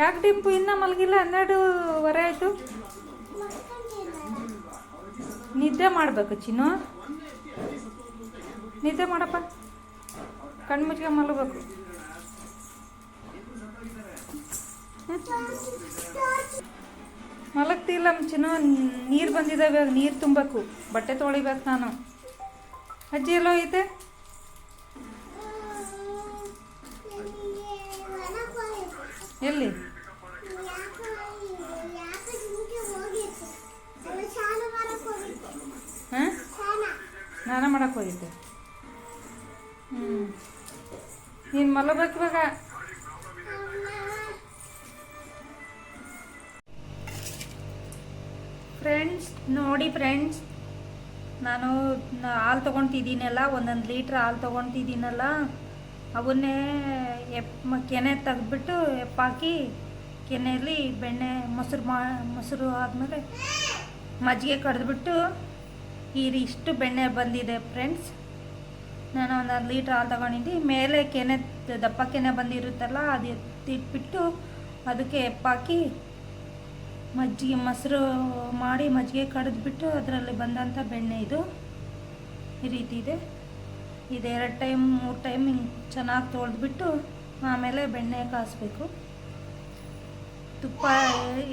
ಯಾಕೆ ಡಿಂಪು ಇನ್ನೂ ಮಲಗಿಲ್ಲ? ಹನ್ನೆರಡೂವರೆ ಆಯಿತು. ನಿದ್ದೆ ಮಾಡಬೇಕು ಚಿನ್ನು. ನಿದ್ದೆ ಮಾಡಪ್ಪ. ಕಣ್ಣು ಮುಚ್ಕೊಂಡು ಮಲಗಬೇಕು. ಮಲಗ್ತಿಲ್ಲ ಚಿನ್ನು. ನೀರು ಬಂದಿದ್ದಾವೆ ನೀರು ತುಂಬಬೇಕು ಬಟ್ಟೆ ತೊಳಿಬೇಕು ನಾನು. ಅಜ್ಜಿ ಎಲ್ಲೋ ಐತೆ? ಎಲ್ಲಿ? ಮಾಡಕ್ಕೆ ಹೋಗಿದ್ದೆ. ಹ್ಞೂ ನೀನು ಮಲಬೇಕು ಇವಾಗ. ಫ್ರೆಂಡ್ಸ್ ನೋಡಿ ಫ್ರೆಂಡ್ಸ್ ನಾನು ಹಾಲು ತೊಗೊತಿದ್ದೀನಲ್ಲ, ಒಂದೊಂದು ಲೀಟ್ರ್ ಹಾಲು ತೊಗೊತಿದ್ದೀನಲ್ಲ, ಅವನ್ನೇ ಎಪ್ ಕೆನೆ ತೆಗೆದ್ಬಿಟ್ಟು ಎಪ್ಪಾಕಿ ಕೆನೆಯಲ್ಲಿ ಬೆಣ್ಣೆ ಮೊಸರು ಮಾ, ಮೊಸರು ಆದಮೇಲೆ ಮಜ್ಜಿಗೆ ಕಡಿದ್ಬಿಟ್ಟು ಈ ಇಷ್ಟು ಬೆಣ್ಣೆ ಬಂದಿದೆ ಫ್ರೆಂಡ್ಸ್ ನಾನು ಒಂದೊಂದು ಲೀಟ್ರ್ ಹಾಲು ತಗೊಂಡಿದ್ದೆ. ಮೇಲೆ ಕೆನೆ, ದಪ್ಪ ಕೆನೆ ಬಂದಿರುತ್ತಲ್ಲ, ಅದು ಎತ್ತಿಟ್ಬಿಟ್ಟು ಅದಕ್ಕೆ ಎಪ್ಪಾಕಿ ಮಜ್ಜಿಗೆ ಮೊಸರು ಮಾಡಿ ಮಜ್ಜಿಗೆ ಕಡಿದ್ಬಿಟ್ಟು ಅದರಲ್ಲಿ ಬಂದಂಥ ಬೆಣ್ಣೆ ಇದು. ಈ ರೀತಿ ಇದೆ. ಇದು ಎರಡು ಟೈಮ್, ಮೂರು ಟೈಮ್ ಹಿಂಗೆ ಚೆನ್ನಾಗಿ ತೊಳೆದ್ಬಿಟ್ಟು ಆಮೇಲೆ ಬೆಣ್ಣೆ ಕಾಯಿಸ್ಬೇಕು ತುಪ್ಪ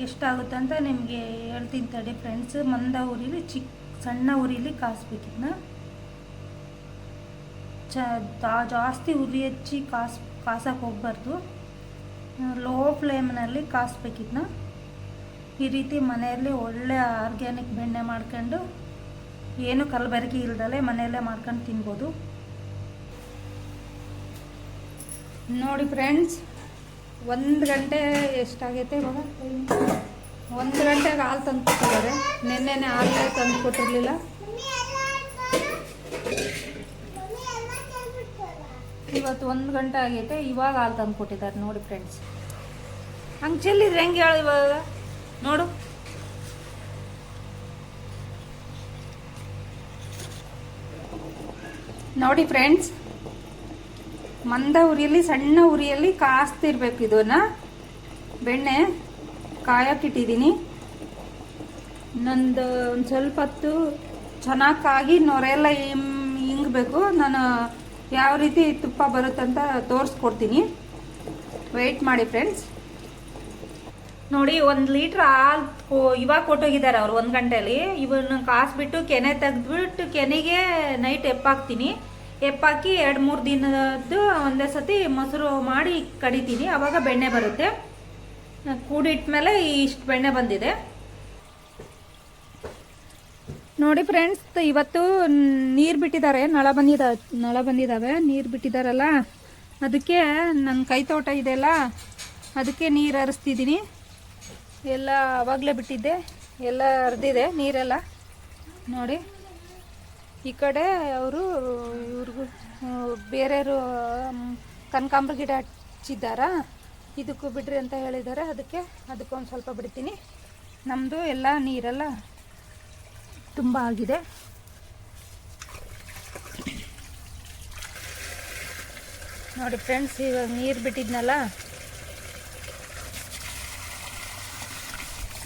ಎಷ್ಟಾಗುತ್ತೆ ಅಂತ ನಿಮಗೆ ಹೇಳ್ತೀನಿ ತಡಿ ಫ್ರೆಂಡ್ಸ್ ಮಂದ ಊರಿಲಿ ಚಿಕ್ಕ ಸಣ್ಣ ಉರಿಲಿ ಕಾಯಿಸ್ಬೇಕಿದ್ನ ಚ ಜಾ- ಜಾಸ್ತಿ ಉರಿ ಹಚ್ಚಿ ಕಾಸ್ ಕಾಸಕ್ಕೆ ಹೋಗ್ಬಾರ್ದು. ಲೋ ಫ್ಲೇಮ್ನಲ್ಲಿ ಕಾಯಿಸ್ಬೇಕಿದ್ನ ಈ ರೀತಿ ಮನೆಯಲ್ಲಿ ಒಳ್ಳೆ ಆರ್ಗ್ಯಾನಿಕ್ ಬೆಣ್ಣೆ ಮಾಡ್ಕೊಂಡು, ಏನು ಕಲಬೆರಕೆ ಇಲ್ದಲೆ ಮನೆಯಲ್ಲೇ ಮಾಡ್ಕೊಂಡು ತಿನ್ಬೋದು. ನೋಡಿ ಫ್ರೆಂಡ್ಸ್, ಒಂದು ಗಂಟೆ ಎಷ್ಟಾಗೈತೆ ಇವಾಗ? ಒಂದು ಗಂಟೆಗೆ ಹಾಲು ತಂದು ಕೊಟ್ಟಿದ್ದಾರೆ ನಿನ್ನೆನೆ ಹಾಲೇ ತಂದು ಕೊಟ್ಟಿರಲಿಲ್ಲ ಇವತ್ತು ಒಂದು ಗಂಟೆ ಆಗೈತೆ, ಇವಾಗ ಹಾಲು ತಂದು ಕೊಟ್ಟಿದ್ದಾರೆ ನೋಡಿ ಫ್ರೆಂಡ್ಸ್ ಹಂಗೆ ಚೆಲ್ಲಿದ್ರೆ ಹೆಂಗೆ ಹೇಳು ಇವಾಗ? ನೋಡು. ನೋಡಿ ಫ್ರೆಂಡ್ಸ್ ಮಂದ ಉರಿಯಲ್ಲಿ, ಸಣ್ಣ ಉರಿಯಲ್ಲಿ ಕಾಸ್ತಿರ್ಬೇಕು ಇದನ್ನ. ಬೆಣ್ಣೆ. ಕಾಯಕ್ಕಿಟ್ಟಿದ್ದೀನಿ ನಂದು ಒಂದು ಸ್ವಲ್ಪ ಹೊತ್ತು ಚೆನ್ನಾಗಿ ಕಾಗಿ ನೊರೆಲ್ಲ ಹಿಮ್- ಹಿಂಗಬೇಕು ನಾನು ಯಾವ ರೀತಿ ತುಪ್ಪ ಬರುತ್ತಂತ ತೋರಿಸ್ಕೊಡ್ತೀನಿ. ವೆಯ್ಟ್ ಮಾಡಿ ಫ್ರೆಂಡ್ಸ್ ನೋಡಿ, ಒಂದು ಲೀಟ್ರ್ ಹಾಲು ಇವಾಗ ಕೊಟ್ಟೋಗಿದ್ದಾರೆ ಅವ್ರು ಒಂದು ಗಂಟೆಯಲ್ಲಿ ಇವನ್ನ ಕಾಸ್ಬಿಟ್ಟು ಕೆನೆ ತೆಗೆದ್ಬಿಟ್ಟು ಕೆನೆಗೆ ನೈಟ್ ಎಪ್ಪಾಕ್ತೀನಿ. ಎಪ್ಪಾಕಿ ಎರಡು ಮೂರು ದಿನದ್ದು ಒಂದೇ ಸತಿ ಮೊಸರು ಮಾಡಿ ಕಡಿತೀನಿ. ಅವಾಗ ಬೆಣ್ಣೆ ಬರುತ್ತೆ. ಕೂಡಿಟ್ಮೇಲೆ ಇಷ್ಟು ಬೆಣ್ಣೆ ಬಂದಿದೆ. ನೋಡಿ ಫ್ರೆಂಡ್ಸ್ ಇವತ್ತು ನೀರು ಬಿಟ್ಟಿದ್ದಾರೆ, ನಳ ಬಂದಿದ, ನಳ ಬಂದಿದ್ದಾವೆ ನೀರು ಬಿಟ್ಟಿದ್ದಾರಲ್ಲ ಅದಕ್ಕೆ ನನ್ನ ಕೈ ತೋಟ ಇದೆಯಲ್ಲ ಅದಕ್ಕೆ ನೀರು ಹರಿಸ್ತಿದ್ದೀನಿ ಎಲ್ಲ ಆವಾಗಲೇ ಬಿಟ್ಟಿದ್ದೆ, ಎಲ್ಲ ಹರಿದಿದೆ ನೀರೆಲ್ಲ. ನೋಡಿ, ಈ ಕಡೆ ಅವರು, ಇವ್ರಿಗೂ, ಬೇರೆಯವರು ಕನಕಾಂಬ್ರ ಗಿಡ ಹಚ್ಚಿದ್ದಾರಾ? ಇದಕ್ಕೂ ಬಿಡ್ರಿ ಅಂತ ಹೇಳಿದ್ದಾರೆ. ಅದಕ್ಕೆ ಅದಕ್ಕೊಂದು ಸ್ವಲ್ಪ ಬಿಡ್ತೀನಿ. ನಮ್ಮದು ಎಲ್ಲ ನೀರೆಲ್ಲ ತುಂಬ ಆಗಿದೆ. ನೋಡಿ ಫ್ರೆಂಡ್ಸ್ ಇವಾಗ ನೀರು ಬಿಟ್ಟಿದ್ನಲ್ಲ?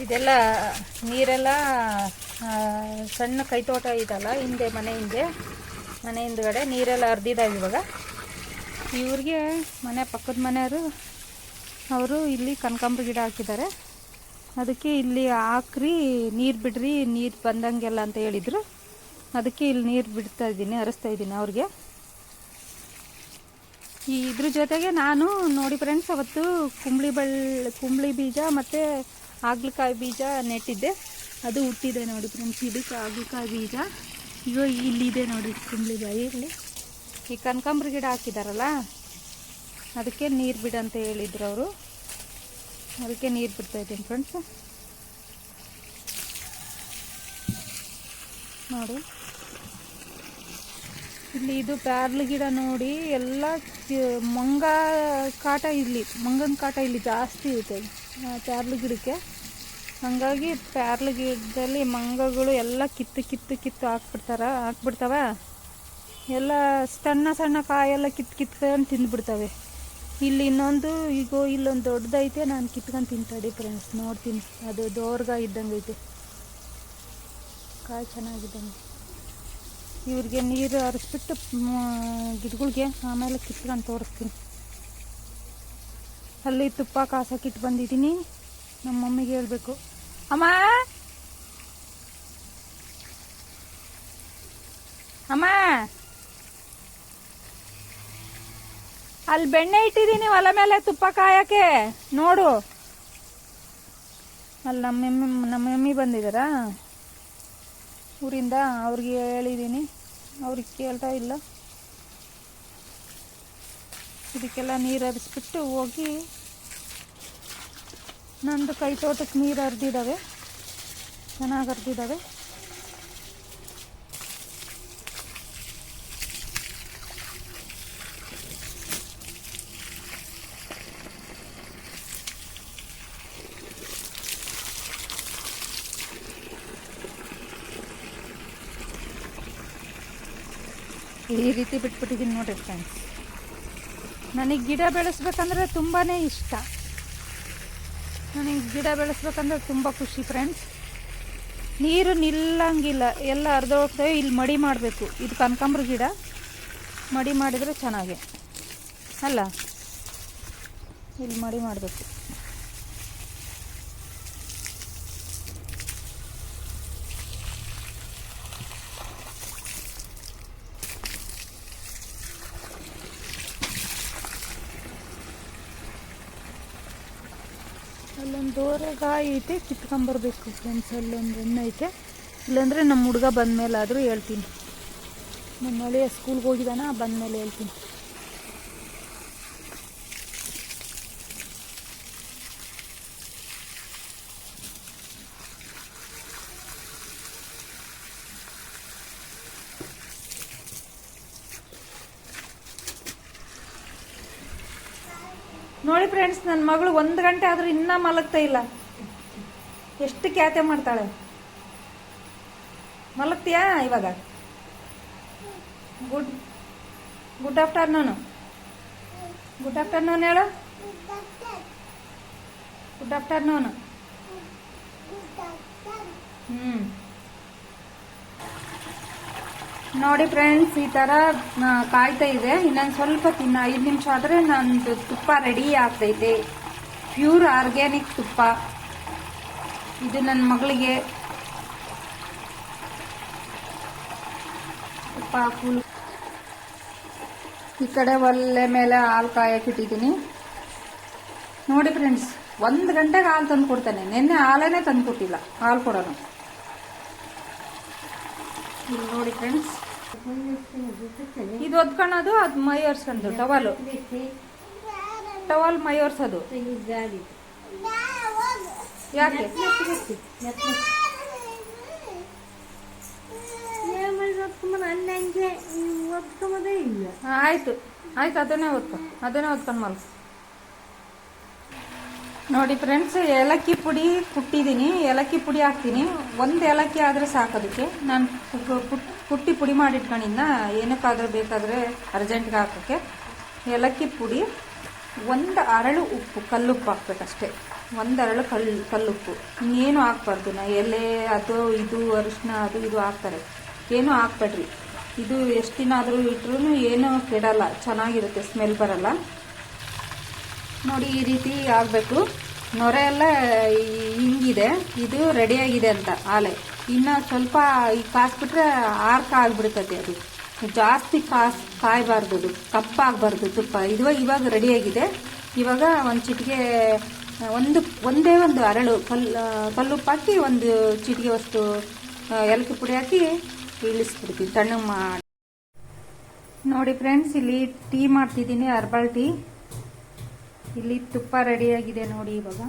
ಇದೆಲ್ಲ ನೀರೆಲ್ಲ ಸಣ್ಣ ಕೈತೋಟ ಇದಲ್ಲ, ಹಿಂದೆ, ಮನೆ ಹಿಂದೆ, ಮನೆ ಹಿಂದ್ಗಡೆ ನೀರೆಲ್ಲ ಹರಿದಿದ್ದಾವೆ ಇವಾಗ. ಇವ್ರಿಗೆ ಮನೆ ಪಕ್ಕದ ಮನೆಯವರು ಅವರು ಇಲ್ಲಿ ಕನಕಾಂಬ್ರ ಗಿಡ ಹಾಕಿದ್ದಾರೆ. ಅದಕ್ಕೆ ಇಲ್ಲಿ ಹಾಕ್ರಿ, ನೀರು ಬಿಡ್ರಿ, ನೀರು ಬಂದಂಗೆಲ್ಲ ಅಂತ ಹೇಳಿದರು. ಅದಕ್ಕೆ ಇಲ್ಲಿ ನೀರು ಬಿಡ್ತಾ ಇದ್ದೀನಿ, ಹರಿಸ್ತಾ ಇದ್ದೀನಿ ಅವ್ರಿಗೆ. ಈ ಇದ್ರ ಜೊತೆಗೆ ನಾನು ನೋಡಿ ಫ್ರೆಂಡ್ಸ್ ಅವತ್ತು ಕುಂಬಳಿ ಬಳ್ಳಿ ಕುಂಬಳಿ ಬೀಜ ಮತ್ತು ಹಾಗಲಕಾಯಿ ಬೀಜ ನೆಟ್ಟಿದ್ದೆ. ಅದು ಹುಟ್ಟಿದೆ ನೋಡಿ ಫ್ರೆಂಡ್ಸ್ ಇದಕ್ಕೆ ಹಾಗಲಕಾಯಿ ಬೀಜ. ಇವಾಗ ಇಲ್ಲಿದೆ ನೋಡಿ ಕುಂಬಳಿ ಬಾಯಿ, ಇಲ್ಲಿ. ಈ ಕನಕಾಂಬ್ರ ಗಿಡ ಹಾಕಿದಾರಲ್ಲ? ಅದಕ್ಕೆ ನೀರು ಬಿಡಂತ ಹೇಳಿದ್ರು ಅವರು. ಅದಕ್ಕೆ ನೀರು ಬಿಡ್ತಾ ಇದ್ದೀನಿ ಫ್ರೆಂಡ್ಸ್ ನೋಡಿ. ಇಲ್ಲಿ ಇದು ಪ್ಯಾರ್ಲ್ ಗಿಡ ನೋಡಿ ಎಲ್ಲ ಮಂಗ ಕಾಟ ಇಲ್ಲಿ, ಮಂಗನ ಕಾಟ ಇಲ್ಲಿ ಜಾಸ್ತಿ ಇರುತ್ತೆ ಪ್ಯಾರ್ಲು ಗಿಡಕ್ಕೆ. ಹಾಗಾಗಿ ಪ್ಯಾರ್ಲ್ ಗಿಡದಲ್ಲಿ ಮಂಗಗಳು ಎಲ್ಲ ಕಿತ್ತು ಕಿತ್ತು ಕಿತ್ತು ಹಾಕ್ಬಿಡ್ತಾರ, ಹಾಕ್ಬಿಡ್ತಾವ? ಎಲ್ಲ ಸಣ್ಣ ಸಣ್ಣ ಕಾಯೆಲ್ಲ ಕಿತ್ತು ಕಿತ್ಕೊಂಡು ತಿಂದ್ಬಿಡ್ತವೆ. ಇಲ್ಲಿ ಇನ್ನೊಂದು ಈಗ ಇಲ್ಲೊಂದು ದೊಡ್ಡದೈತೆ, ನಾನು ಕಿತ್ಕೊಂಡು ತಿಂತಾಡಿ ಫ್ರೆಂಡ್ಸ್ ನೋಡ್ತೀನಿ. ಅದು ದೋರ್ಗ ಇದ್ದಂಗೆ ಐತೆ. ಕಾಯಿ ಚೆನ್ನಾಗಿದ್ದಂಗೆ ಇವ್ರಿಗೆ ನೀರು ಹರಿಸ್ಬಿಟ್ಟು ಗಿಡಗಳಿಗೆ ಆಮೇಲೆ ಕಿತ್ಕೊಂಡು ತೋರಿಸ್ತೀನಿ. ಅಲ್ಲಿ ತುಪ್ಪ ಕಾಸಕ್ಕಿಟ್ಟು ಬಂದಿದ್ದೀನಿ. ನಮ್ಮ ಮಮ್ಮಿಗೆ ಹೇಳಬೇಕು. ಅಮ್ಮ! ಅಮ್ಮ! ಅಲ್ಲಿ ಬೆಣ್ಣೆ ಇಟ್ಟಿದ್ದೀನಿ, ಒಲೆ ಮೇಲೆ ತುಪ್ಪ ಕಾಯಕ್ಕೆ. ನೋಡು. ಅಲ್ಲಿ ನಮ್ಮ ನಮ್ಮ ಮಮ್ಮಿ ಬಂದಿದ್ದಾರಾ ಊರಿಂದ ಅವ್ರಿಗೆ ಹೇಳಿದ್ದೀನಿ ಅವ್ರಿಗೆ ಕೇಳ್ತಾ ಇಲ್ಲ. ಇದಕ್ಕೆಲ್ಲ ನೀರು ಹರಿಸ್ಬಿಟ್ಟು ಹೋಗಿ ನಂದು ಕೈ ತೋಟಕ್ಕೆ ನೀರು ಹರಿದಿದ್ದಾವೆ. ಚೆನ್ನಾಗಿ ಹರಿದಿದ್ದಾವೆ. ಈ ರೀತಿ ಬಿಟ್ಬಿಟ್ಟಿದ್ದೀನಿ ನೋಡಿರಿ ಫ್ರೆಂಡ್ಸ್ ನನಗೆ ಗಿಡ ಬೆಳೆಸ್ಬೇಕಂದ್ರೆ ತುಂಬಾ ಇಷ್ಟ. ನನಗೆ ಗಿಡ ಬೆಳೆಸ್ಬೇಕಂದ್ರೆ ತುಂಬ ಖುಷಿ ಫ್ರೆಂಡ್ಸ್ ನೀರು ನಿಲ್ಲಂಗಿಲ್ಲ, ಎಲ್ಲ ಅರ್ಧ ಹೋಗ್ತವೆ ಇಲ್ಲಿ ಮಡಿ ಮಾಡಬೇಕು. ಇದು ಕನಕಾಂಬ್ರ ಗಿಡ. ಮಡಿ ಮಾಡಿದರೆ ಚೆನ್ನಾಗೆ. ಅಲ್ಲ? ಇಲ್ಲಿ ಮಡಿ ಮಾಡಬೇಕು. ಅಲ್ಲೊಂದು ದೋರೆಗಾಯಿ ಐತೆ, ಕಿತ್ಕೊಂಬರ್ಬೇಕು ಫ್ರೆಂಡ್ಸ್ ಅಲ್ಲೊಂದು ಹಣ್ಣು ಐತೆ. ಇಲ್ಲಾಂದರೆ ನಮ್ಮ ಹುಡುಗ ಬಂದಮೇಲಾದರೂ ಹೇಳ್ತೀನಿ. ನಮ್ಮ ಮಳೆಯ ಸ್ಕೂಲ್ಗೆ ಹೋಗಿದ್ದಾನ ಬಂದಮೇಲೆ ಹೇಳ್ತೀನಿ. ನೋಡಿ ಫ್ರೆಂಡ್ಸ್ ನನ್ನ ಮಗಳು ಒಂದು ಗಂಟೆ ಆದರೂ ಇನ್ನೂ ಮಲಗ್ತಾ ಇಲ್ಲ. ಎಷ್ಟು ಕ್ಯಾತೆ ಮಾಡ್ತಾಳೆ. ಮಲಗ್ತೀಯಾ ಇವಾಗ? Good good afternoon good afternoon ಹೇಳು. ಗುಡ್ ಆಫ್ಟರ್ನೂನ್ ಹ್ಞೂ ನೋಡಿ ಫ್ರೆಂಡ್ಸ್ ಈ ಆ, ಕಾಯ್ತಾ ಇದೆ. ಇನ್ನೊಂದು ಸ್ವಲ್ಪ ತಿನ್ನ ಐದು ನಿಮಿಷ ಆದರೆ ನಂದು ತುಪ್ಪ ರೆಡಿ ಆಗ್ತೈತೆ. ಪ್ಯೂರ್ ಆರ್ಗ್ಯಾನಿಕ್ ತುಪ್ಪ. ಇದು ನನ್ನ ಮಗಳಿಗೆ. ತುಪ್ಪ ಫುಲ್ ಈ ಕಡೆ ಒಲೆ ಮೇಲೆ ಹಾಲು ಕಾಯಕ್ಕೆ ಇಟ್ಟಿದ್ದೀನಿ. ನೋಡಿ ಫ್ರೆಂಡ್ಸ್ ಒಂದು ಗಂಟೆಗೆ ಹಾಲು ತಂದು ಕೊಡ್ತಾನೆ ನಿನ್ನೆ ಹಾಲೇ ತಂದು ಕೊಟ್ಟಿಲ್ಲ ಹಾಲು ಕೊಡೋನು ಇಲ್ಲಿ ನೋಡಿ ಫ್ರೆಂಡ್ಸ್ ಇದು ಒದ್ಕೊಳೋದು ಅದು ಮೈ ಒರ್ಸ್ಕೊಂಡು ಟವಲು ಟವಲ್ ಮೈ ಒರ್ಸೋದು ಯಾಕೆ ಆಯ್ತು. ಆಯ್ತು ಅದನ್ನೇ ಓದ್ಕೊ ಅದನ್ನೇ ಓದ್ಕೊಂಡು ಮಲ್ಕೊ. ನೋಡಿ ಫ್ರೆಂಡ್ಸ್ ಏಲಕ್ಕಿ ಪುಡಿ ಕುಟ್ಟಿದ್ದೀನಿ. ಏಲಕ್ಕಿ ಪುಡಿ ಹಾಕ್ತೀನಿ. ಒಂದು ಏಲಕ್ಕಿ ಆದರೆ ಸಾಕೋದಕ್ಕೆ ನಾನು ಕುಟ್ಟಿ ಪುಡಿ ಮಾಡಿ ಏನಕ್ಕಾದರೂ ಏನಕ್ಕಾದ್ರೂ ಬೇಕಾದರೆ ಅರ್ಜೆಂಟ್ಗೆ ಹಾಕೋಕ್ಕೆ. ಏಲಕ್ಕಿ ಪುಡಿ, ಒಂದು ಅರಳು ಉಪ್ಪು, ಕಲ್ಲುಪ್ಪು ಹಾಕ್ಬೇಕಷ್ಟೇ. ಒಂದು ಅರಳು ಕಲ್ಲು ಕಲ್ಲುಪ್ಪು. ಇನ್ನೇನು ಹಾಕ್ಬಾರ್ದು. ನಾ ಎಲೆ, ಅದು, ಇದು, ಅರಿಶಿನ, ಅದು, ಇದು ಹಾಕ್ತಾರೆ. ಏನೂ ಹಾಕ್ಬೇಡ್ರಿ. ಇದು ಎಷ್ಟು ದಿನ ಆದರೂ ಇಟ್ರೂ ಏನೂ ಕೆಡಲ್ಲ. ಚೆನ್ನಾಗಿರುತ್ತೆ. ಸ್ಮೆಲ್ ಬರಲ್ಲ. ನೋಡಿ ಈ ರೀತಿ ಆಗಬೇಕು. ನೊರೆ ಎಲ್ಲ ಹಿಂಗಿದೆ. ಇದು ರೆಡಿಯಾಗಿದೆ ಅಂತ ಆಲೆ. ಇನ್ನು ಸ್ವಲ್ಪ ಈ ಕಾಸ್ಬಿಟ್ರೆ ಆರ್ಕ ಆಗ್ಬಿಡ್ತದೆ ಅದು. ಜಾಸ್ತಿ ಕಾಸ್ ಕಾಯಬಾರ್ದು ಅದು. ಕಪ್ಪಾಗಬಾರ್ದು ತುಪ್ಪ. ಇದು ಇವಾಗ ರೆಡಿಯಾಗಿದೆ ಇವಾಗ ಒಂದು ಚಿಟಿಕೆ ಒಂದು, ಒಂದೇ ಒಂದು ಅರಳು ಕಲ್ಲು ಕಲ್ಲುಪ್ಪು ಹಾಕಿ ಒಂದು ಚಿಟಿಕೆ ವಸ್ತು ಏಲಕ್ಕಿ ಪುಡಿ ಹಾಕಿ ಇಳಿಸ್ಬಿಡ್ತೀವಿ ತಣ್ಣಗೆ ಮಾಡಿ. ನೋಡಿ ಫ್ರೆಂಡ್ಸ್ ಇಲ್ಲಿ ಟೀ ಮಾಡ್ತಿದ್ದೀನಿ ಹರ್ಬಲ್ ಟೀ ಇಲ್ಲಿ ತುಪ್ಪ ರೆಡಿಯಾಗಿದೆ ನೋಡಿ ಇವಾಗ.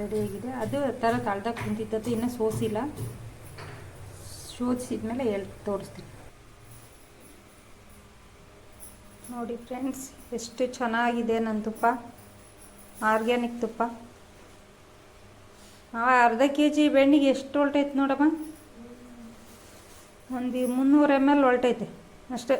ರೆಡಿಯಾಗಿದೆ ಅದು ಥರ ತಳ್ದಾಗ ಕುಂತಿದ್ದದ್ದು, ಇನ್ನೂ ಸೋಸಿಲ್ಲ. ಶೋಧಿಸಿದ್ಮೇಲೆ ಹೇಳಿ ತೋರಿಸ್ತೀನಿ. ನೋಡಿ ಫ್ರೆಂಡ್ಸ್ ಎಷ್ಟು ಚೆನ್ನಾಗಿದೆ ನನ್ನ ತುಪ್ಪ. ಆರ್ಗ್ಯಾನಿಕ್ ತುಪ್ಪ. ಅರ್ಧ ಕೆ ಜಿ ಬೆಣ್ಣಿಗೆ ಎಷ್ಟು ಹೊಲ್ಟೈತೆ ನೋಡಮ್ಮ? ಒಂದು ಮುನ್ನೂರು ಎಂ ಎಲ್ ಹೊಲ್ಟೈತೆ ಅಷ್ಟೇ.